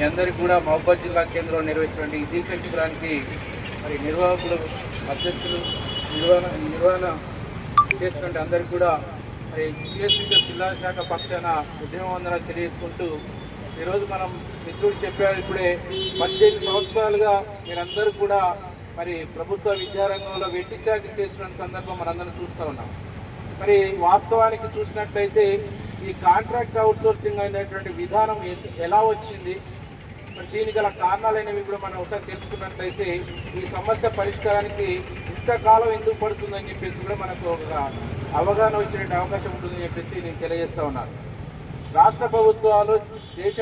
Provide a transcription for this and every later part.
మీ అందరికీ కూడా మహబూబాద్ జిల్లా కేంద్రంలో నిర్వహించినటువంటి ఈ దీక్ష శిబిరానికి మరి నిర్వాహకులు అధ్యక్షులు నిర్వహణ నిర్వహణ చేసినటువంటి అందరికీ కూడా మరి జిఎస్సీ జిల్లా శాఖ పక్షాన ఉద్యమవందన తెలియజేసుకుంటూ ఈరోజు మనం మిత్రులు చెప్పారు ఇప్పుడే పద్దెనిమిది సంవత్సరాలుగా మీరందరూ కూడా మరి ప్రభుత్వ విద్యారంగంలో వెట్టి చాకరీ చేసిన సందర్భం మనందరం చూస్తూ ఉన్నాం. మరి వాస్తవానికి చూసినట్లయితే ఈ కాంట్రాక్ట్ అవుట్సోర్సింగ్ అనేటువంటి విధానం ఎలా వచ్చింది? దీని దీనికి గల కారణాలనేవి కూడా మనం ఒకసారి తెలుసుకున్నట్లయితే ఈ సమస్య పరిష్కారానికి ఇంతకాలం ఎందుకు పడుతుందని చెప్పేసి కూడా మనకు ఒక అవగాహన వచ్చేటువంటి అవకాశం ఉంటుందని చెప్పేసి నేను తెలియజేస్తా ఉన్నాను. రాష్ట్ర ప్రభుత్వాలు దేశ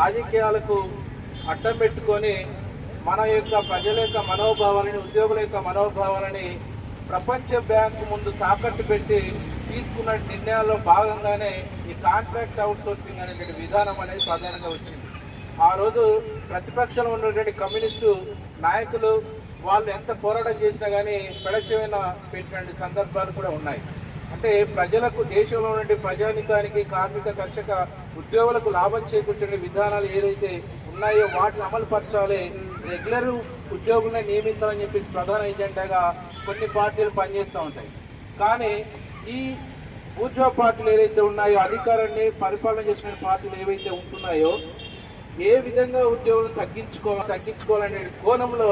రాజకీయాలకు అడ్డం పెట్టుకొని మన యొక్క ప్రజల యొక్క మనోభావాలని ఉద్యోగుల యొక్క మనోభావాలని ప్రపంచ బ్యాంకు ముందు తాకట్టు పెట్టి తీసుకున్న నిర్ణయాల్లో భాగంగానే ఈ కాంట్రాక్ట్ అవుట్సోర్సింగ్ అనేటువంటి విధానం అనేది ప్రధానంగా వచ్చింది. ఆ రోజు ప్రతిపక్షంలో ఉన్నటువంటి కమ్యూనిస్టు నాయకులు వాళ్ళు ఎంత పోరాటం చేసినా కానీ పెడచెవిన పెట్టినటువంటి సందర్భాలు కూడా ఉన్నాయి. అంటే ప్రజలకు దేశంలో నుండి ప్రజానికానికి కార్మిక కర్షక ఉద్యోగులకు లాభం చేకూర్చే విధానాలు ఏదైతే ఉన్నాయో వాటిని అమలు పరచాలి రెగ్యులర్ ఉద్యోగులను నియమించాలని చెప్పేసి ప్రధాన ఎజెండాగా కొన్ని పార్టీలు పనిచేస్తూ ఉంటాయి. కానీ ఈ ఊర్జా పార్టీలు ఏదైతే ఉన్నాయో అధికారాన్ని పరిపాలన చేసిన పార్టీలు ఏవైతే ఉంటున్నాయో ఏ విధంగా ఉద్యోగులను తగ్గించుకో తగ్గించుకోవాలనే కోణంలో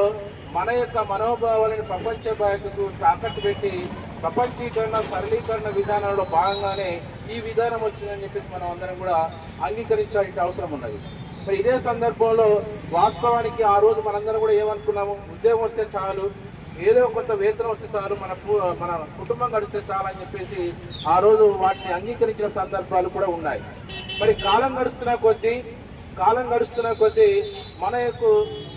మన యొక్క మనోభావాలను ప్రపంచ బ్యాంకుకు తాకట్టు పెట్టి ప్రపంచీకరణ సరళీకరణ విధానంలో భాగంగానే ఈ విధానం వచ్చిందని చెప్పేసి మనం అందరం కూడా అంగీకరించాల్సిన అవసరం ఉన్నది. మరి ఇదే సందర్భంలో వాస్తవానికి ఆ రోజు మనందరం కూడా ఏమనుకున్నాము? ఉద్యోగం వస్తే చాలు ఏదో కొంత వేతనం వస్తే చాలు మన మన కుటుంబం గడిస్తే చాలు అని చెప్పేసి ఆ రోజు వాటిని అంగీకరించిన సందర్భాలు కూడా ఉన్నాయి. మరి కాలం గడుస్తున్న కొద్దీ కాలం గడుస్తున్న కొద్దీ మన యొక్క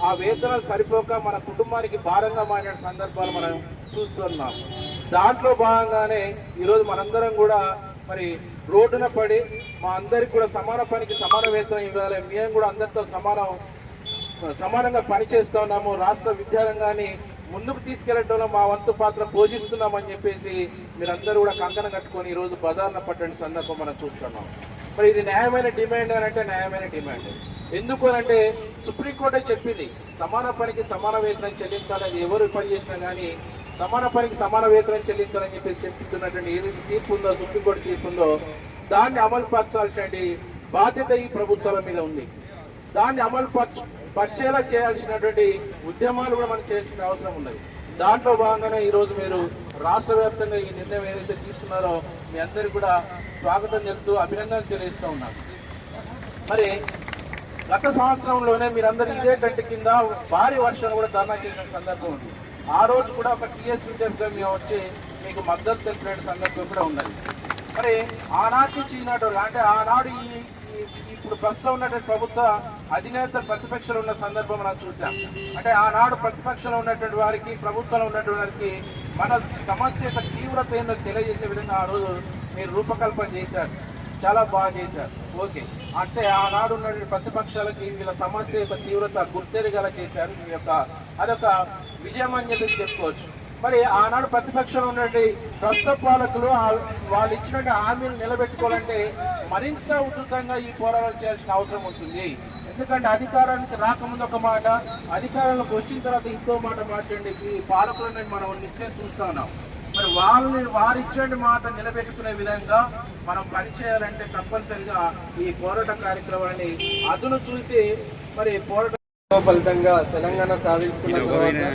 ఆ వేతనాలు సరిపోక మన కుటుంబానికి భారంగా మారిన సందర్భాలు మనం చూస్తున్నాం. దాంట్లో భాగంగానే ఈరోజు మనందరం కూడా మరి రోడ్డున పడి మా అందరికి కూడా సమాన పనికి సమాన వేతనం ఇవ్వాలి. మేము కూడా అందరితో సమానం సమానంగా పనిచేస్తూ ఉన్నాము. రాష్ట్ర విద్యారంగాన్ని ముందుకు తీసుకెళ్ళడంలో మా వంతు పాత్ర పోషిస్తున్నామని చెప్పేసి మీరందరూ కూడా కంకణం కట్టుకొని ఈరోజు బజార్న పట్టని సందర్భం మనం చూస్తున్నాం. మరి ఇది న్యాయమైన డిమాండ్ అని అంటే న్యాయమైన డిమాండ్ ఎందుకు అని అంటే సుప్రీంకోర్టే చెప్పింది సమాన పనికి సమాన వేతనం చెల్లించాలని ఎవరు పని చేసినా కానీ సమాన పనికి సమాన వేతనం చెల్లించాలని చెప్పేసి చెప్తున్నటువంటి ఏదైతే తీర్పు ఉందో సుప్రీంకోర్టు తీర్పు ఉందో దాన్ని అమలు పరచాల్సినటువంటి బాధ్యత ఈ ప్రభుత్వాల మీద ఉంది. దాన్ని అమలు పరచ పరిచేలా చేయాల్సినటువంటి ఉద్యమాలు కూడా మనం చేయాల్సిన అవసరం ఉన్నది. దాంట్లో భాగంగానే ఈ రోజు మీరు రాష్ట్ర వ్యాప్తంగా ఈ నిర్ణయం ఏదైతే తీసుకున్నారో మీ అందరికీ కూడా స్వాగతం చెప్తూ అభినందనలు తెలియజేస్తూ ఉన్నాను. మరి గత సంవత్సరంలోనే మీరందరూ ఇదే గంట కింద భారీ వర్షాలు కూడా ధర్నా చేసిన సందర్భం ఉంది. ఆ రోజు కూడా ఒక టీఎస్ విద్యార్థిగా మేము వచ్చి మీకు మద్దతు తెలిపిన సందర్భం కూడా ఉన్నది. మరి ఆనాటి నుంచి ఈనాడు అంటే ఆనాడు ఈ- ఇప్పుడు ప్రస్తుతం ఉన్నటువంటి ప్రభుత్వ అధినేత ప్రతిపక్షంలో ఉన్న సందర్భం మనం చూసాం. అంటే ఆనాడు ప్రతిపక్షంలో ఉన్నటువంటి వారికి ప్రభుత్వంలో ఉన్నటువంటి వారికి మన సమస్య యొక్క తీవ్రత ఏందో తెలియజేసే విధంగా ఆ రోజు మీరు రూపకల్పన చేశారు. చాలా బాగా చేశారు. ఓకే. అంటే ఆనాడు ఉన్నటువంటి ప్రతిపక్షాలకి వీళ్ళ సమస్య యొక్క తీవ్రత గుర్తెరగల చేశారు. మీ యొక్క అదొక విజయం అని చెప్పేసి చెప్పుకోవచ్చు. మరి ఆనాడు ప్రతిపక్షంలో ఉన్నటువంటి ప్రస్తుత పాలకులు వాళ్ళు ఇచ్చినటువంటి హామీలు నిలబెట్టుకోవాలంటే మరింత ఉధృతంగా ఈ పోరాటాలు చేయాల్సిన అవసరం ఉంటుంది. ఎందుకంటే అధికారానికి రాకముందు ఒక మాట అధికారంలోకి వచ్చిన తర్వాత ఇంకో మాట మాట్లాడి ఈ పాలకులను మనం నిత్యం చూస్తా ఉన్నాం. మరి వాళ్ళని వారు ఇచ్చిన మాట నిలబెట్టుకునే విధంగా మనం పనిచేయాలంటే తప్పనిసరిగా ఈ పోరాట కార్యక్రమాన్ని అదును చూసి మరి పోరాట ఫలితంగా తెలంగాణ సాధించుకున్న తర్వాత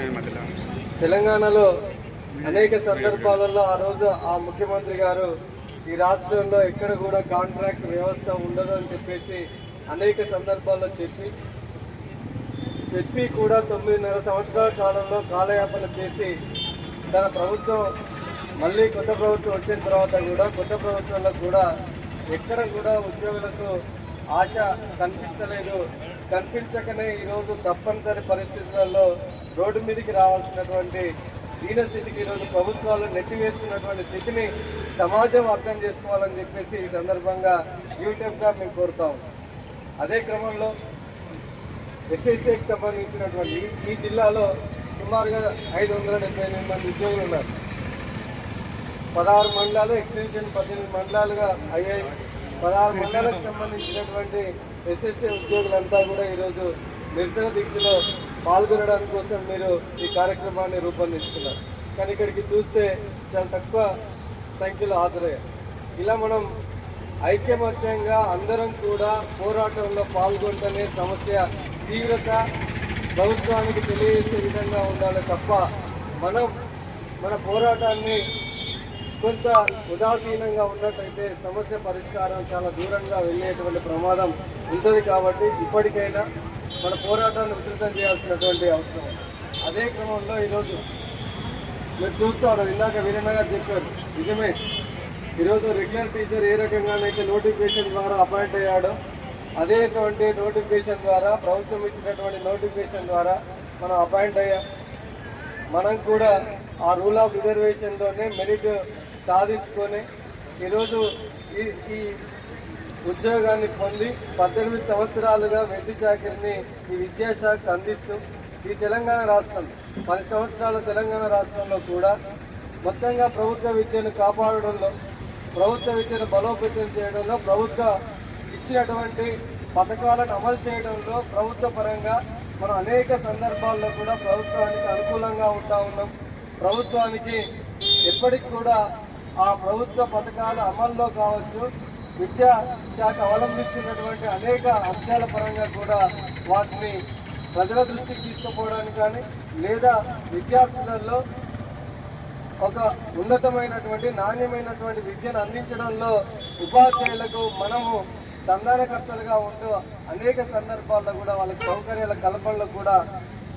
తెలంగాణలో అనేక సందర్భాలలో ఆ రోజు ఆ ముఖ్యమంత్రి గారు ఈ రాష్ట్రంలో ఎక్కడ కూడా కాంట్రాక్ట్ వ్యవస్థ ఉండదు అని చెప్పేసి అనేక సందర్భాల్లో చెప్పి చెప్పి కూడా తొమ్మిదిన్నర సంవత్సరాల కాలంలో కాలయాపన చేసి తన ప్రభుత్వం మళ్ళీ కొత్త ప్రభుత్వం వచ్చిన తర్వాత కూడా కొత్త ప్రభుత్వంలో కూడా ఎక్కడ కూడా ఉద్యోగులకు ఆశ కనిపిస్తలేదు. కనిపించకనే ఈరోజు తప్పనిసరి పరిస్థితులలో రోడ్డు మీదకి రావాల్సినటువంటి దీనస్థితికి ఈరోజు ప్రభుత్వాలు నెట్టివేస్తున్నటువంటి స్థితిని సమాజం అర్థం చేసుకోవాలని చెప్పేసి ఈ సందర్భంగా యూట్యూబ్గా మేము కోరుతాం అదే క్రమంలో ఎస్ఎస్ఏకి సంబంధించినటువంటి ఈ- జిల్లాలో సుమారుగా ఐదు వందల డెబ్బై ఎనిమిది మంది ఉద్యోగులు ఉన్నారు. పదహారు మండలాలు ఎక్స్టెన్షన్ పద్దెనిమిది మండలాలుగా అయ్యాయి. పదహారు మండలాలకు సంబంధించినటువంటి ఎస్ఎస్సీ ఉద్యోగులంతా కూడా ఈరోజు నిరసన దీక్షలో పాల్గొనడానికి కోసం మీరు ఈ కార్యక్రమాన్ని రూపొందించుకున్నారు. కానీ ఇక్కడికి చూస్తే చాలా తక్కువ సంఖ్యలో హాజరయ్యారు. ఇలా మనం ఐక్యమత్యంగా అందరం కూడా పోరాటంలో పాల్గొంటనే సమస్య తీవ్రత ప్రభుత్వానికి తెలియజేసే విధంగా ఉండాలి తప్ప మనం మన పోరాటాన్ని కొంత ఉదాసీనంగా ఉన్నట్టయితే సమస్య పరిష్కారం చాలా దూరంగా వెళ్ళేటువంటి ప్రమాదం ఉంటుంది కాబట్టి ఇప్పటికైనా మన పోరాటాన్ని ఉధృతం చేయాల్సినటువంటి అవసరం అదే క్రమంలో ఈరోజు మీరు చూస్తారు ఇందాక వీరన్న గారు చెప్పారు నిజమే. ఈరోజు రెగ్యులర్ టీచర్ ఏ రకంగానైతే నోటిఫికేషన్ ద్వారా అపాయింట్ అయ్యాడో అదేటువంటి నోటిఫికేషన్ ద్వారా ప్రభుత్వం ఇచ్చినటువంటి నోటిఫికేషన్ ద్వారా మనం అపాయింట్ అయ్యాం. మనం కూడా ఆ రూల్ ఆఫ్ రిజర్వేషన్లోనే మెరిట్ సాధించుకొని ఈరోజు ఈ ఈ ఉద్యోగాన్ని పొంది పద్దెనిమిది సంవత్సరాలుగా వెట్టి చాకిరిని ఈ విద్యాశాఖ అందిస్తూ ఈ తెలంగాణ రాష్ట్రం పది సంవత్సరాల తెలంగాణ రాష్ట్రంలో కూడా మొత్తంగా ప్రభుత్వ విద్యను కాపాడడంలో ప్రభుత్వ విద్యను బలోపేతం చేయడంలో ప్రభుత్వ ఇచ్చినటువంటి పథకాలను అమలు చేయడంలో ప్రభుత్వ పరంగా మనం అనేక సందర్భాల్లో కూడా ప్రభుత్వానికి అనుకూలంగా ఉంటా ఉన్నాం. ప్రభుత్వానికి ఎప్పటికి కూడా ఆ ప్రభుత్వ పథకాల అమల్లో కావచ్చు. విద్యా శాఖ అవలంబిస్తున్నటువంటి అనేక అంశాల పరంగా కూడా వాటిని ప్రజల దృష్టికి తీసుకుపోవడానికి కానీ లేదా విద్యార్థులలో ఒక ఉన్నతమైనటువంటి నాణ్యమైనటువంటి విద్యను అందించడంలో ఉపాధ్యాయులకు మనము సంధానకర్తలుగా ఉంటూ అనేక సందర్భాల్లో కూడా వాళ్ళకి సౌకర్యాల కల్పనలో కూడా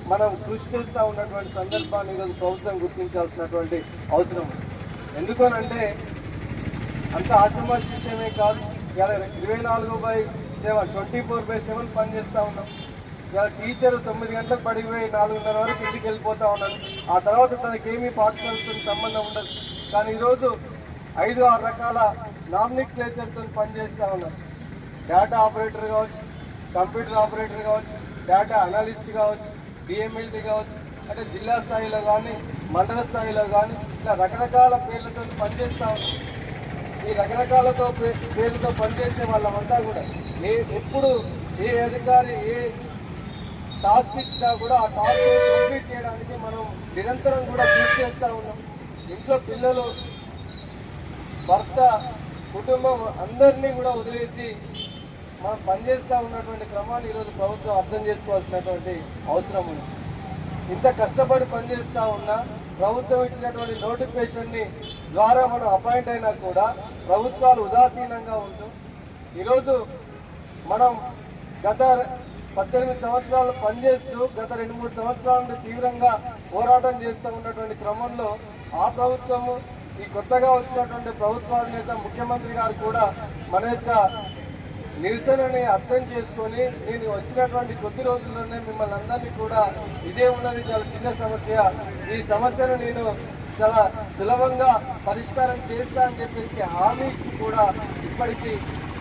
మనం కృషి చేస్తూ ఉన్నటువంటి సందర్భాన్ని ఈరోజు ప్రభుత్వం గుర్తించాల్సినటువంటి అవసరం ఎందుకనంటే అంత ఆషమాష్ విషయమే కాదు. ఇవాళ ఇరవై నాలుగు by seven twenty four by seven పనిచేస్తూ ఉన్నాం. ఇవాళ టీచర్ తొమ్మిది గంటలకు పడిపోయి నాలుగున్నర వరకు ఇంటికి వెళ్ళిపోతూ ఉన్నాడు. ఆ తర్వాత తనకి ఏమీ పాఠశాలతో సంబంధం ఉండదు. కానీ ఈరోజు ఐదు ఆరు రకాల నామినిక్లేచర్తో పనిచేస్తూ ఉన్నాం డేటా ఆపరేటర్ కావచ్చు కంప్యూటర్ ఆపరేటర్ కావచ్చు డేటా అనలిస్ట్ కావచ్చు డిఎంఎల్టీ కావచ్చు అంటే జిల్లా స్థాయిలో కానీ మండల స్థాయిలో కానీ ఇలా రకరకాల పేర్లతో పనిచేస్తూ ఉన్నాం ఈ రకరకాలతో పేరుతో పనిచేసే వాళ్ళమంతా కూడా ఏ ఎప్పుడు ఏ అధికారి ఏ టాస్క్ ఇచ్చినా కూడా ఆ టాస్క్ కంప్లీట్ చేయడానికి మనం నిరంతరం కూడా కృషి చేస్తూ ఉన్నాం. ఇంట్లో పిల్లలు భర్త కుటుంబం అందరినీ కూడా వదిలేసి మనం పనిచేస్తూ ఉన్నటువంటి క్రమాన్ని ఈరోజు ప్రభుత్వం అర్థం చేసుకోవాల్సినటువంటి అవసరం ఉంది. ఇంత కష్టపడి పనిచేస్తూ ఉన్నా ప్రభుత్వం ఇచ్చినటువంటి నోటిఫికేషన్ని ద్వారా మనం అపాయింట్ అయినా కూడా ప్రభుత్వాలు ఉదాసీనంగా ఉంటూ ఈరోజు మనం గత పద్దెనిమిది సంవత్సరాలు పనిచేస్తూ గత రెండు మూడు సంవత్సరాల నుండి తీవ్రంగా పోరాటం చేస్తూ ఉన్నటువంటి క్రమంలో ఆ ప్రభుత్వము ఈ కొత్తగా వచ్చినటువంటి ప్రభుత్వాధినేత ముఖ్యమంత్రి గారు కూడా మన యొక్క నిరసనని అర్థం చేసుకొని నేను వచ్చినటువంటి కొద్ది రోజుల్లోనే మిమ్మల్ని అందరినీ కూడా ఇదే ఉన్నది చాలా చిన్న సమస్య. ఈ సమస్యను నేను చాలా సులభంగా పరిష్కారం చేస్తా అని చెప్పేసి హామీ ఇచ్చి కూడా ఇప్పటికీ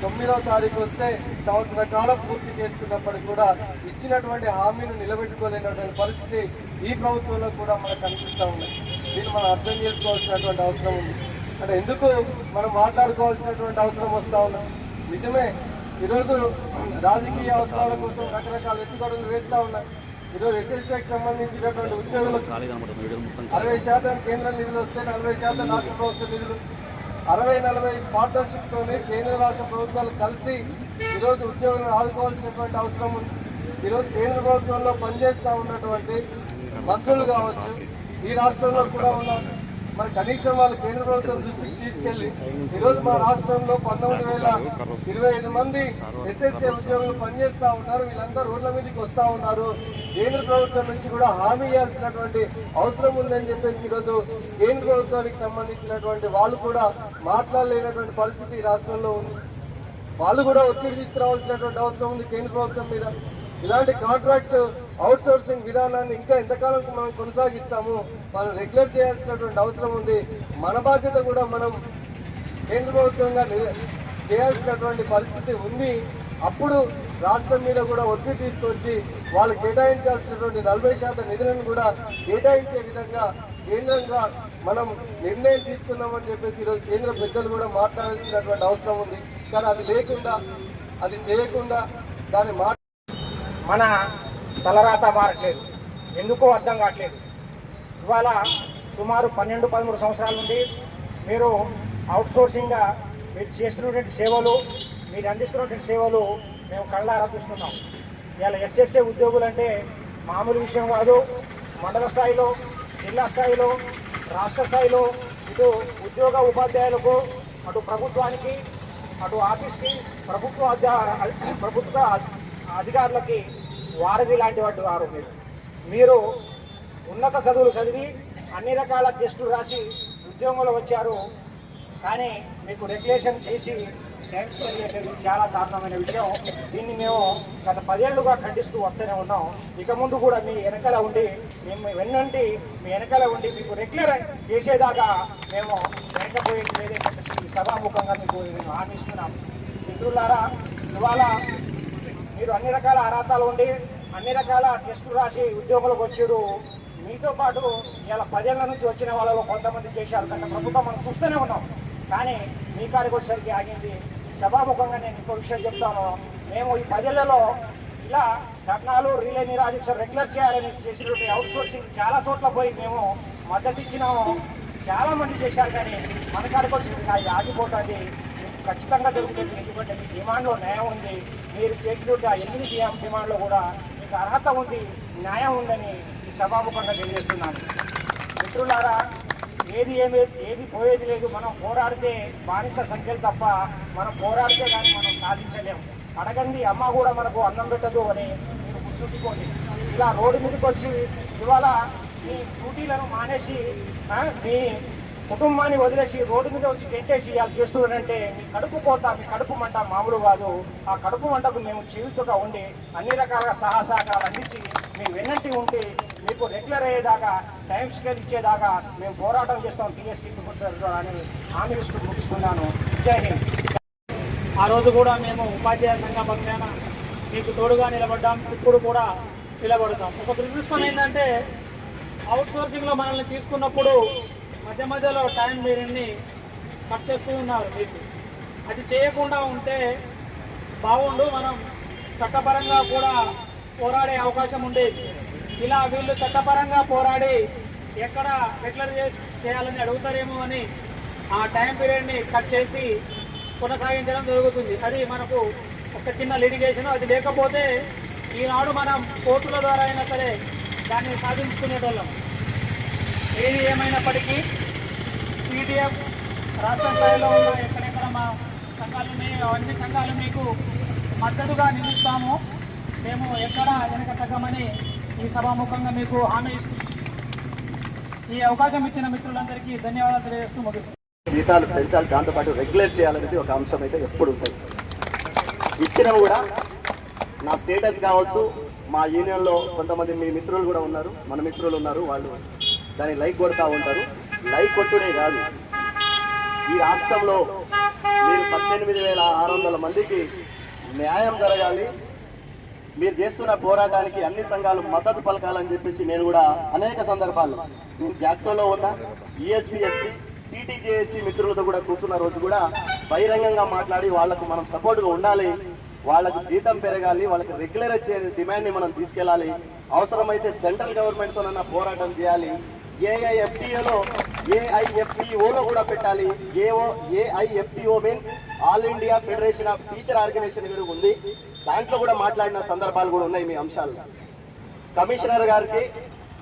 తొమ్మిదవ తారీఖు వస్తే సంవత్సర కాలం పూర్తి చేసుకున్నప్పటికీ కూడా ఇచ్చినటువంటి హామీని నిలబెట్టుకోలేనటువంటి పరిస్థితి ఈ ప్రభుత్వంలో కూడా మనకు కనిపిస్తూ ఉంది. దీన్ని మనం అర్థం చేసుకోవాల్సినటువంటి అవసరం ఉంది. అంటే ఎందుకు మనం మాట్లాడుకోవాల్సినటువంటి అవసరం వస్తూ ఉన్నాం నిజమే ఈరోజు రాజకీయ అవసరాల కోసం రకరకాల ఎత్తుగడలు వేస్తూ ఉన్నాయి. ఈరోజు ఎస్ఎస్ఐకి సంబంధించినటువంటి ఉద్యోగులకు అరవై శాతం కేంద్ర నిధులు వస్తే నలభై శాతం రాష్ట్ర ప్రభుత్వ నిధులు. అరవై నలభై పార్ట్నర్షిప్తోనే కేంద్ర రాష్ట్ర ప్రభుత్వాలు కలిసి ఈరోజు ఉద్యోగులను ఆదుకోవాల్సినటువంటి అవసరం ఉంది. ఈరోజు కేంద్ర ప్రభుత్వంలో పనిచేస్తూ ఉన్నటువంటి మంత్రులు కావచ్చు ఈ రాష్ట్రంలో కూడా ఉన్నారు మరి కనీసం వాళ్ళు కేంద్ర ప్రభుత్వం దృష్టికి తీసుకెళ్ళి ఈరోజు మా రాష్ట్రంలో పంతొమ్మిది వేల ఇరవై ఐదు మంది ఎస్ఎస్ఏ ఉద్యోగులు పనిచేస్తూ ఉన్నారు. వీళ్ళందరూ రోడ్ల మీదకి వస్తూ ఉన్నారు. కేంద్ర ప్రభుత్వం నుంచి కూడా హామీ ఇవ్వాల్సినటువంటి అవసరం ఉందని చెప్పేసి ఈరోజు కేంద్ర ప్రభుత్వానికి సంబంధించినటువంటి వాళ్ళు కూడా మాట్లాడలేనటువంటి పరిస్థితి రాష్ట్రంలో ఉంది. వాళ్ళు కూడా ఒత్తిడి తీసుకురావాల్సినటువంటి అవసరం ఉంది కేంద్ర ప్రభుత్వం మీద. ఇలాంటి కాంట్రాక్ట్ అవుట్ సోర్సింగ్ విధానాన్ని ఇంకా ఎంతకాలం మనం కొనసాగిస్తాము మనం రెగ్యులర్ చేయాల్సినటువంటి అవసరం ఉంది. మన బాధ్యత కూడా మనం కేంద్ర ప్రభుత్వంగా చేయాల్సినటువంటి పరిస్థితి ఉంది. అప్పుడు రాష్ట్రం మీద కూడా ఒత్తిడి తీసుకొచ్చి వాళ్ళు కేటాయించాల్సినటువంటి నలభై శాతం నిధులను కూడా కేటాయించే విధంగా కేంద్రంగా మనం నిర్ణయం తీసుకున్నామని చెప్పేసి ఈరోజు కేంద్ర పెద్దలు కూడా మాట్లాడాల్సినటువంటి అవసరం ఉంది. కానీ అది లేకుండా అది చేయకుండా దాని మా మన తలరాత మారట్లేదు. ఎందుకో అర్థం కావట్లేదు. ఇవాళ సుమారు పన్నెండు పదమూడు సంవత్సరాల నుండి మీరు అవుట్సోర్సింగ్గా మీరు చేస్తున్నటువంటి సేవలు మీరు అందిస్తున్నటువంటి సేవలు మేము కళ్ళారా చూస్తున్నాం. ఇవాళ ఎస్ఎస్ఏ ఉద్యోగులు అంటే మామూలు విషయం కాదు. మండల స్థాయిలో జిల్లా స్థాయిలో రాష్ట్ర స్థాయిలో ఇటు ఉద్యోగ ఉపాధ్యాయులకు అటు ప్రభుత్వానికి అటు ఆఫీస్కి ప్రభుత్వ ప్రభుత్వ అధికారులకి వారధి లాంటి వాటి వారు మీరు. మీరు ఉన్నత చదువులు చదివి అన్ని రకాల టెస్టులు రాసి ఉద్యోగంలో వచ్చారు. కానీ మీకు రెగ్యులేషన్ చేసి టైం స్పెండ్ చేసేది చాలా దారుణమైన విషయం. దీన్ని మేము గత పదేళ్ళుగా ఖండిస్తూ వస్తూనే ఉన్నాం. ఇక ముందు కూడా మీ వెనకాల ఉండి మేము వెన్నంటి మీ వెనకాల ఉండి మీకు రెగ్యులర్ చేసేదాకా మేము వెనకపోయేది లేదని సభాముఖంగా మీకు నేను హామీ ఇస్తున్నాం. మిత్రులారా ఇవాళ మీరు అన్ని రకాల అర్హతలు ఉండి అన్ని రకాల టెస్టులు రాసి ఉద్యోగులకు వచ్చారు. మీతో పాటు ఇలా పదేళ్ళ నుంచి వచ్చిన వాళ్ళలో కొంతమంది చేశారు. కనుక ప్రభుత్వం మనం చూస్తూనే ఉన్నాం. కానీ మీ కాడికి వచ్చేసరికి ఆగింది. సభాముఖంగా నేను ఇంకో విషయం చెప్తాను. మేము ఈ పదేళ్ళలో ఇలా ధర్నాలు రిలే నిరాదీక్ష రెగ్యులర్ చేయాలని చేసినటువంటి అవుట్ సోర్సింగ్ చాలా చోట్ల పోయి మేము మద్దతు ఇచ్చినాము. చాలా మంది చేశారు కానీ మన కాడికి వచ్చింది అది ఆగిపోతుంది. ఖచ్చితంగా జరుగుతుంది. ఎందుకంటే మీ డిమాండ్లో న్యాయం ఉంది. మీరు చేసినట్టు ఆ ఎనిమిది డిమాండ్ డిమాండ్లో కూడా మీకు అర్హత ఉంది న్యాయం ఉందని ఈ సభాముఖంగా తెలియజేస్తున్నాను. మిత్రులారా ఏది ఏమి ఏది పోయేది లేదు. మనం పోరాడితే బానిస సంఖ్యలు తప్ప మనం పోరాడితే కానీ మనం సాధించలేము అడగండి అమ్మ కూడా మనకు అన్నం పెట్టదు అని మీరు గుర్తుంచుకోండి. ఇలా రోడ్డు మీదకి వచ్చి ఇవాళ మీ డ్యూటీలను మానేసి మీ కుటుంబాన్ని వదిలేసి రోడ్డు మీద వచ్చి టెంటేసి వాళ్ళు చేస్తున్నారంటే మీ కడుపు కోత మీ కడుపు మంట మామూలు కాదు. ఆ కడుపు మంటకు మేము జీవితంగా ఉండి అన్ని రకాల సహా సహకారాలు అందించి మీ వెన్నంటి ఉండి మీకు రెగ్యులర్ అయ్యేదాకా టైం స్కేల్ ఇచ్చేదాకా మేము పోరాటం చేస్తాం టీఎస్టీ అని హామీ ఇస్తూ ముగిస్తున్నాను. జై హింద్. ఆ రోజు కూడా మేము ఉపాధ్యాయ సంఘ పక్షాన మీకు తోడుగా నిలబడ్డాం. ఇప్పుడు కూడా నిలబడతాం. ఒక దురదృష్టం ఏంటంటే అవుట్ సోర్సింగ్లో మనల్ని తీసుకున్నప్పుడు మధ్య మధ్యలో టైం మీరిన్ని కట్ చేస్తూ ఉన్నారు మీకు. అది చేయకుండా ఉంటే బాగుండు మనం చట్టపరంగా కూడా పోరాడే అవకాశం ఉండేది ఇలా వీళ్ళు చట్టపరంగా పోరాడి ఎక్కడ రెగ్యులర్ చేసి చేయాలని అడుగుతారేమో అని ఆ టైం పీరియడ్ని కట్ చేసి కొనసాగించడం జరుగుతుంది. అది మనకు ఒక చిన్న లిటిగేషన్ అది లేకపోతే ఈనాడు మనం కోర్టుల ద్వారా అయినా సరే దాన్ని సాధించుకునేటోళ్ళం. ఏది ఏమైనప్పటికీ పీడిఎఫ్ రాష్ట్ర స్థాయిలో ఉన్న ఎక్కడెక్కడ మా సంఘాలు ఉన్నాయో అన్ని సంఘాలు మీకు మద్దతుగా నిలుస్తాము మేము ఎక్కడ వెనక తగ్గమని ఈ సభాముఖంగా మీకు హామీ ఇస్తూ ఈ అవకాశం ఇచ్చిన మిత్రులందరికీ ధన్యవాదాలు తెలియజేస్తూ ముగిస్తున్నాను. జీతాలు పెంచాలి దాంతోపాటు రెగ్యులేట్ చేయాలనేది ఒక అంశం అయితే ఎప్పుడు ఉంటుంది. ఇచ్చినవి కూడా నా స్టేటస్ కావచ్చు మా యూనియన్లో కొంతమంది మీ మిత్రులు కూడా ఉన్నారు మన మిత్రులు ఉన్నారు వాళ్ళు దాన్ని లైక్ కొడతా ఉంటారు. లైక్ కొట్టుడే కాదు. ఈ రాష్ట్రంలో మీరు పద్దెనిమిది వేల ఆరు వందల మందికి న్యాయం జరగాలి. మీరు చేస్తున్న పోరాటానికి అన్ని సంఘాలు మద్దతు పలకాలని చెప్పేసి నేను కూడా అనేక సందర్భాల్లో నేను జాక్టోలో ఉన్న ఈఎస్పీఎస్సి టీటీజేఎస్సి మిత్రులతో కూడా కూర్చున్న రోజు కూడా బహిరంగంగా మాట్లాడి వాళ్ళకు మనం సపోర్ట్గా ఉండాలి. వాళ్ళకు జీతం పెరగాలి. వాళ్ళకి రెగ్యులర్ వచ్చే డిమాండ్ని మనం తీసుకెళ్ళాలి. అవసరమైతే సెంట్రల్ గవర్నమెంట్తోనన్నా పోరాటం చేయాలి. ఏఐఎఫ్టిఏలో ఏఐఎఫ్టిఓలో కూడా పెట్టాలి. AO AIFPO means all India federation of teacher organisation కూడా ఉంది. దాంట్లో కూడా మాట్లాడిన సందర్భాలు కూడా ఉన్నాయి మీ అంశాలు కమిషనర్ గారికి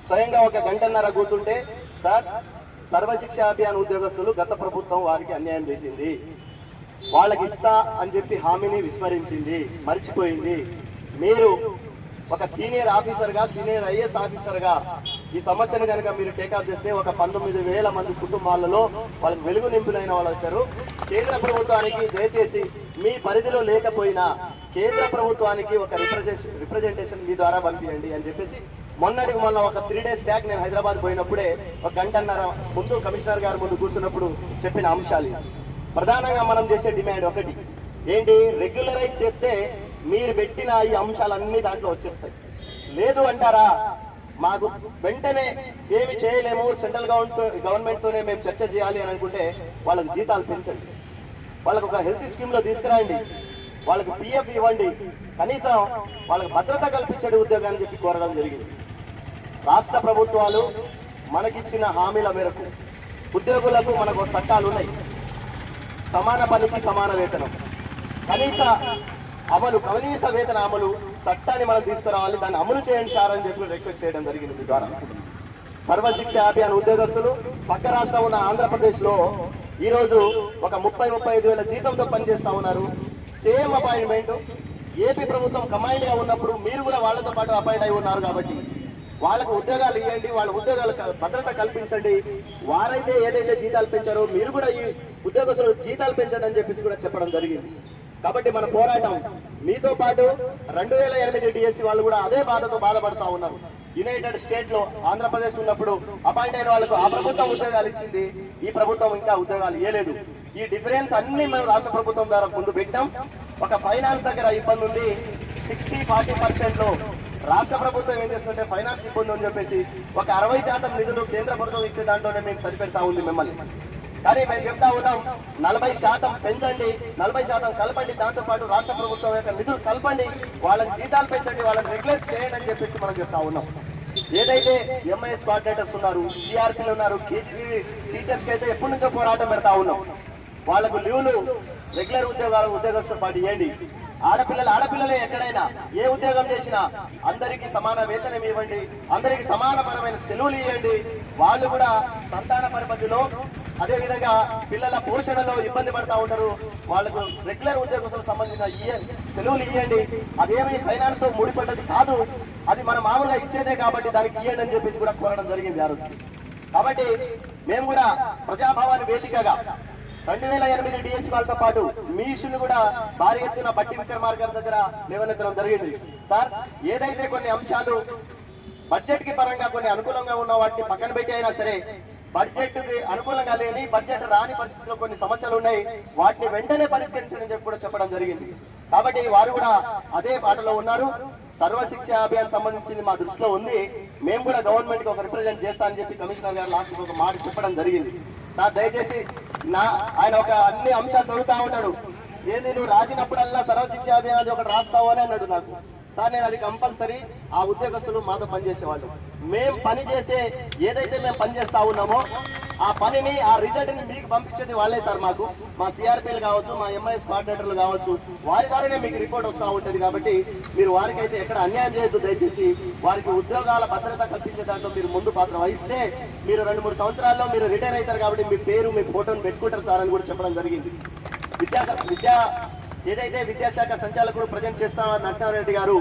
స్వయంగా ఒక గంటన్నర కూర్చుంటే సార్ సర్వశిక్ష అభియాన్ ఉద్యోగస్తులు గత ప్రభుత్వం వారికి అన్యాయం చేసింది. వాళ్ళకి ఇస్తా అని చెప్పి హామీని విస్మరించింది. మర్చిపోయింది. మీరు ఒక సీనియర్ ఆఫీసర్గా సీనియర్ ఐఏఎస్ ఆఫీసర్గా ఈ సమస్యను కనుక మీరు టేకప్ చేస్తే ఒక పంతొమ్మిది వేల మంది కుటుంబాలలో వాళ్ళకి వెలుగు నింపులైన వాళ్ళు వచ్చారు. కేంద్ర ప్రభుత్వానికి దయచేసి మీ పరిధిలో లేకపోయినా కేంద్ర ప్రభుత్వానికి ఒక రిప్రజెంటేషన్ రిప్రజెంటేషన్ మీ ద్వారా పంపించండి అని చెప్పేసి మొన్నటికి మొన్న ఒక త్రీ డేస్ బ్యాక్ నేను హైదరాబాద్ పోయినప్పుడే ఒక గంటన్నర ముందు కమిషనర్ గారి ముందు కూర్చున్నప్పుడు చెప్పిన అంశాలు ప్రధానంగా మనం చేసే డిమాండ్ ఒకటి. ఏంటి? రెగ్యులరైజ్ చేస్తే మీరు పెట్టిన ఈ అంశాలన్నీ దాంట్లో వచ్చేస్తాయి. లేదు అంటారా? మాకు వెంటనే ఏమి చేయలేము. సెంట్రల్ గవర్నమెంట్ గవర్నమెంట్తోనే మేము చర్చ చేయాలి అని అనుకుంటే వాళ్ళకు జీతాలు పెంచండి. వాళ్ళకు ఒక హెల్త్ స్కీమ్లో తీసుకురండి వాళ్ళకి పిఎఫ్ ఇవ్వండి. కనీసం వాళ్ళకి భద్రత కల్పించే ఉద్యోగాన్ని చెప్పి కోరడం జరిగింది. రాష్ట్ర ప్రభుత్వాలు మనకిచ్చిన హామీల మేరకు ఉద్యోగులకు మనకు చట్టాలు ఉన్నాయి. సమాన పనికి సమాన వేతనం. కనీస అమలు కనీస వేతన అమలు చట్టాన్ని మనం తీసుకురావాలి దాన్ని అమలు చేయండి సార్ అని చెప్పి రిక్వెస్ట్ చేయడం జరిగింది మీ ద్వారా. సర్వశిక్ష అభియాన్ ఉద్యోగస్తులు పక్క రాష్ట్రం ఉన్న ఆంధ్రప్రదేశ్లో ఈ రోజు ఒక ముప్పై ముప్పై ఐదు వేల జీతంతో పనిచేస్తా ఉన్నారు. సేమ్ అపాయింట్మెంట్ ఏపీ ప్రభుత్వం కమాయిలుగా ఉన్నప్పుడు మీరు కూడా వాళ్ళతో పాటు అపాయింట్ అయి ఉన్నారు కాబట్టి వాళ్ళకు ఉద్యోగాలు ఇవ్వండి వాళ్ళ ఉద్యోగాలు క- భద్రత కల్పించండి. వారైతే ఏదైతే జీతాలు పెంచారో మీరు కూడా ఈ ఉద్యోగస్తులు జీతాలు పెంచండి అని చెప్పేసి కూడా చెప్పడం జరిగింది. కాబట్టి మన పోరాటం మీతో పాటు రెండు వేల ఎనిమిది డిఎస్సి వాళ్ళు కూడా అదే బాధతో బాధపడతా ఉన్నారు. యునైటెడ్ స్టేట్లో ఆంధ్రప్రదేశ్ ఉన్నప్పుడు అపాయింట్ అయిన వాళ్ళకు ఆ ప్రభుత్వం ఉద్యోగాలు ఇచ్చింది ఈ ప్రభుత్వం ఇంకా ఉద్యోగాలు ఇవ్వలేదు ఈ డిఫరెన్స్ అన్ని మేము రాష్ట్ర ప్రభుత్వం ద్వారా ముందు పెట్టాం. ఒక ఫైనాన్స్ దగ్గర ఇబ్బంది ఉంది. సిక్స్టీ ఫార్టీ పర్సెంట్లో రాష్ట్ర ప్రభుత్వం ఏం చేస్తుంటే ఫైనాన్స్ ఇబ్బంది అని చెప్పేసి ఒక అరవై శాతం నిధులు కేంద్ర ప్రభుత్వం ఇచ్చే దాంట్లోనే మేము సరిపెడతా ఉంది మిమ్మల్ని. కానీ మేము చెప్తా ఉన్నాం నలభై శాతం పెంచండి నలభై శాతం కలపండి దాంతోపాటు రాష్ట్ర ప్రభుత్వం యొక్క నిధులు కలపండి వాళ్ళకి జీతాలు పెంచండి వాళ్ళని రెగ్యులేట్ చేయండి అని చెప్పేసి మనం చెప్తా ఉన్నాం. ఏదైతే ఎంఐఎస్ కోఆర్డినేటర్స్ ఉన్నారు సిఆర్పీలు ఉన్నారు టీచర్స్కి టీచర్స్కి అయితే ఎప్పటి నుంచో పోరాటం పెడతా ఉన్నాం. వాళ్ళకు లీవ్లు రెగ్యులర్ ఉద్యోగాలు ఉద్యోగస్తులు పాటు ఇవ్వండి. ఆడపిల్లలు ఆడపిల్లలే ఎక్కడైనా ఏ ఉద్యోగం చేసినా అందరికీ సమాన వేతనం ఇవ్వండి అందరికీ సమానపరమైన సెలవులు ఇవ్వండి. వాళ్ళు కూడా సంతాన పరిపతిలో అదే విధంగా పిల్లల పోషణలో ఇబ్బంది పడతా ఉంటారు వాళ్ళకు రెగ్యులర్ ఉద్యోగస్తులకు సంబంధించిన ఇయ్య- సెలవులు ఇవ్వండి అదేమి ఫైనాన్స్తో ముడిపడ్డది కాదు. అది మన మామూలుగా ఇచ్చేదే కాబట్టి దానికి ఇవ్వండి అని చెప్పేసి కూడా కోరడం జరిగింది ఆ రోజు. కాబట్టి మేము కూడా ప్రజాభావాన్ని వేదికగా రెండు వేల ఎనిమిది డిఎస్ వాళ్ళతో పాటు మీ ఇష్యూని కూడా భారీ ఎత్తున బట్టి విక్రమార్క దగ్గర లేవనెత్తడం జరిగింది. సార్ ఏదైతే కొన్ని అంశాలు బడ్జెట్కి పరంగా కొన్ని అనుకూలంగా ఉన్న వాటిని పక్కన పెట్టి అయినా సరే బడ్జెట్కి అనుకూలంగా లేని బడ్జెట్ రాని పరిస్థితిలో కొన్ని సమస్యలు ఉన్నాయి. వాటిని వెంటనే పరిష్కరించడం చెప్పి కూడా చెప్పడం జరిగింది. కాబట్టి వారు కూడా అదే బాటలో ఉన్నారు. సర్వశిక్ష అభియాన్ సంబంధించింది మా దృష్టిలో ఉంది. మేము కూడా గవర్నమెంట్ ఒక రిప్రజెంట్ చేస్తా అని చెప్పి కమిషనర్ గారు లాస్ట్ ఒక మాట చెప్పడం జరిగింది. సార్ దయచేసి నా ఆయన ఒక అన్ని అంశాలు చదువుతా ఉంటాడు ఏంది నువ్వు రాసినప్పుడల్లా సర్వశిక్ష అభియాన్ అది ఒకటి రాస్తావు అని అన్నాడు నాకు. సార్ నేను అది కంపల్సరీ ఆ ఉద్యోగస్తులు మాతో పనిచేసేవాళ్ళు. మేము పని చేసే ఏదైతే మేము పనిచేస్తా ఉన్నామో ఆ పనిని ఆ రిజల్ట్ని మీకు పంపించేది వాళ్ళే సార్ మాకు. మా సిఆర్పీలు కావచ్చు మా ఎంఐఎస్ కోఆర్డినేటర్లు కావచ్చు వారి ద్వారానే మీకు రిపోర్ట్ వస్తూ ఉంటుంది కాబట్టి మీరు వారికైతే ఎక్కడ అన్యాయం చేయొద్దు దయచేసి వారికి ఉద్యోగాల భద్రత కల్పించే దాంట్లో మీరు ముందు పాత్ర వహిస్తే మీరు రెండు మూడు సంవత్సరాల్లో మీరు రిటైర్ అవుతారు కాబట్టి మీ పేరు మీ ఫోటోను పెట్టుకుంటారు సార్ అని కూడా చెప్పడం జరిగింది. విద్యా విద్యా ఏదైతే విద్యాశాఖ సంచాలకుడు ప్రజెంట్ చేస్తామని నరసింహారెడ్డి గారు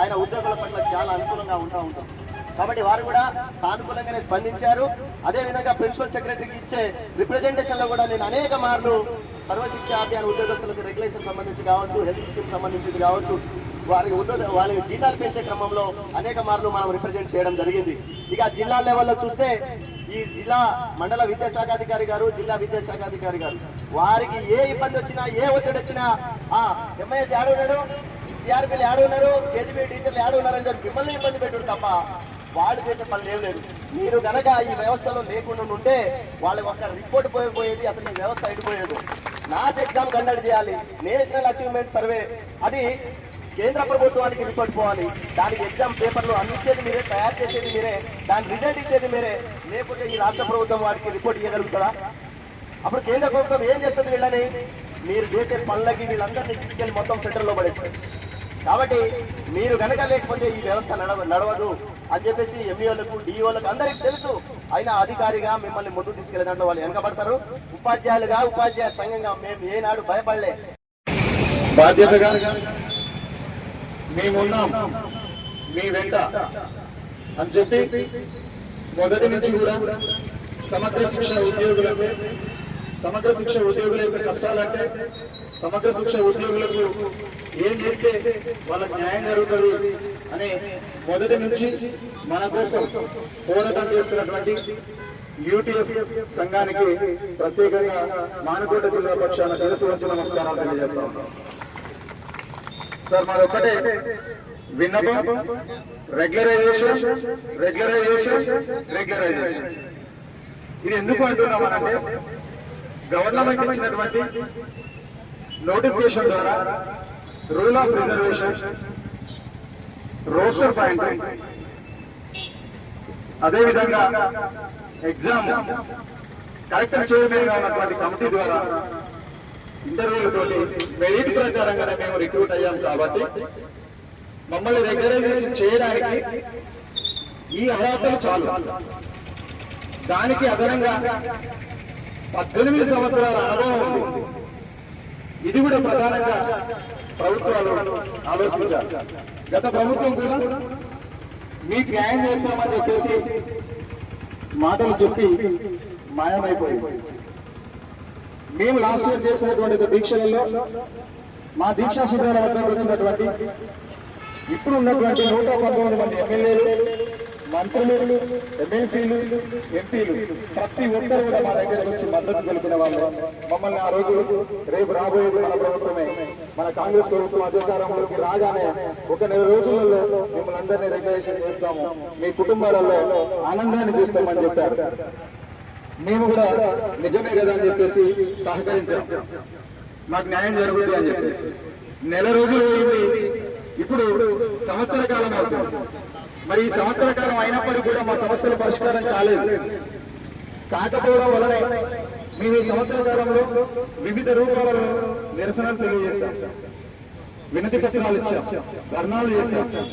ఆయన ఉద్యోగుల పట్ల చాలా అనుకూలంగా ఉంటా ఉంటాం కాబట్టి వారు కూడా సానుకూలంగానే స్పందించారు. అదే విధంగా ప్రిన్సిపల్ సెక్రటరీకి ఇచ్చే రిప్రజెంటేషన్లో కూడా నేను అనేక మార్లు సర్వశిక్ష అభియాన్ ఉద్యోగస్తులకు రెగ్యులేషన్ సంబంధించి కావచ్చు హెల్త్ స్కీమ్ సంబంధించింది కావచ్చు వారికి ఉద్యోగ వాళ్ళకి జీతాలు పెంచే క్రమంలో అనేక మార్లు మనం రిప్రజెంట్ చేయడం జరిగింది. ఇక జిల్లా లెవెల్లో చూస్తే ఈ జిల్లా మండల విద్యాశాఖాధికారి గారు జిల్లా విద్యాశాఖాధికారి గారు. వారికి ఏ ఇబ్బంది వచ్చినా ఏ ఒత్తిడి వచ్చినా ఆ ఎంఐఎస్ యాడ్ ఉన్నాడు సిఆర్పీలు ఆడున్నారు ఉన్నారు కేజీబీ టీచర్లు ఆడున్నారని ఉన్నారని చెప్పి మిమ్మల్ని ఇబ్బంది పెట్టుడు తప్ప వాళ్ళు చేసే పని ఏం లేదు. మీరు గనక ఈ వ్యవస్థలో లేకుండా ఉంటే వాళ్ళ ఒక రిపోర్ట్ పోయిపోయేది అసలు ఈ వ్యవస్థ అయిపోయేది నాస్ ఎగ్జామ్ కండక్ట్ చేయాలి. National achievement survey. అది కేంద్ర ప్రభుత్వానికి రిపోర్ట్ పోవాలి. దానికి ఎగ్జామ్ పేపర్లు అందించేది మీరే తయారు చేసేది మీరే దాని రిజల్ట్ ఇచ్చేది మీరే. లేకపోతే ఈ రాష్ట్ర ప్రభుత్వం వారికి రిపోర్ట్ ఇవ్వగలుగుతుందా అప్పుడు కేంద్ర ప్రభుత్వం ఏం చేస్తుంది వీళ్ళని? మీరు చేసే పనులకి వీళ్ళందరినీ తీసుకెళ్ళి మొత్తం సెంటర్లో పడేస్తారు. కాబట్టి మీరు కనుక లేకపోతే ఈ వ్యవస్థ నడవ నడవదు అని చెప్పేసి ఎంఈఓలకు డిఈఓలకు అందరికి తెలుసు. అయినా అధికారిగా మిమ్మల్ని ముందుకు తీసుకెళ్ళే దాంట్లో వాళ్ళు వెనకబడతారు. ఉపాధ్యాయులుగా ఉపాధ్యాయ సంఘంగా మేము ఏనాడు భయపడలే. బాధ్యతగా మేమున్నాం. మీ వెంట. అని చెప్పి మొదటి నుంచి కూడా సమగ్ర శిక్షణ ఉద్యోగులకు సమగ్ర శిక్ష ఉద్యోగుల యొక్క కష్టాలంటే సమగ్ర శిక్ష ఉద్యోగులకు ఏం చేస్తే వాళ్ళకి న్యాయం జరుగుతుంది అని మొదటి నుంచి మన కోసం పోరాటం చేస్తున్నటువంటి యూటీఎఫ్ సంఘానికి ప్రత్యేకంగా మానకోట జిల్లా పక్షాన శిరస్సు వంచి నమస్కారాలు తెలియజేస్తా ఉన్నాం. సార్ మాది ఒక్కటే విన్నపం రెగ్యులరైజేషన్ రెగ్యులరైజేషన్ రెగ్యులరైజేషన్. ఇది ఎందుకు అంటున్నామనంటే గవర్నమెంట్ ఇచ్చినటువంటి నోటిఫికేషన్ ద్వారా rule of reservation roster point అదేవిధంగా ఎగ్జామ్ కలెక్టర్ చైర్మన్గా ఉన్నటువంటి కమిటీ ద్వారా ఇంటర్వ్యూలతోటి మెరిట్ ప్రకారంగానే మేము రిక్రూట్ అయ్యాం కాబట్టి మమ్మల్ని రెగ్యులైజేషన్ చేయడానికి ఈ అర్హతలు చాలు. దానికి అదనంగా పద్దెనిమిది సంవత్సరాల అనుభవం ఉంది. ఇది కూడా ప్రధానంగా ప్రభుత్వాలు ఆలోచించాలి. గత ప్రభుత్వం కూడా మీకు న్యాయం చేస్తామని చెప్పేసి మాటలు చెప్పి మాయమైపోయింది. మేము లాస్ట్ ఇయర్ చేసినటువంటి దీక్షలలో మా దీక్షా శిబిరాల వద్దకు వచ్చినటువంటి ఇప్పుడు ఉన్నటువంటి నూట పంతొమ్మిది మంది ఎమ్మెల్యేలు మంత్రులు ఎమ్మెల్సీలు ఎంపీలు ప్రతి ఒక్కరు కూడా మా దగ్గరకు వచ్చి మద్దతు తెలిపిన వాళ్ళు. మమ్మల్ని ఆ రోజు రేపు రాబోయేది మన ప్రభుత్వమే మన కాంగ్రెస్ ప్రభుత్వం అధికారంలోకి రాగానే ఒక నెల రోజులలో మిమ్మల్ని అందరినీ రెగ్యులేషన్ చేస్తాము. మీ కుటుంబాలలో ఆనందాన్ని చూస్తామని చెప్పారు. మేము కూడా నిజమే కదా అని చెప్పేసి సహకరించాం. మాకు న్యాయం జరుగుతుంది అని చెప్పేసి. నెల రోజులు అయింది. ఇప్పుడు సంవత్సర కాలం అవుతుంది. మరి ఈ సంవత్సర కాలం అయినప్పటికీ కూడా మా సమస్యల పరిష్కారం కాలేదు. కాకపోవడం వలనే మేము ఈ సంవత్సర కాలంలో వివిధ రూపాలలో నిరసనలు తెలియజేశాం. వినతి పత్రాలు ఇచ్చాం. ధర్నాలు చేశాం.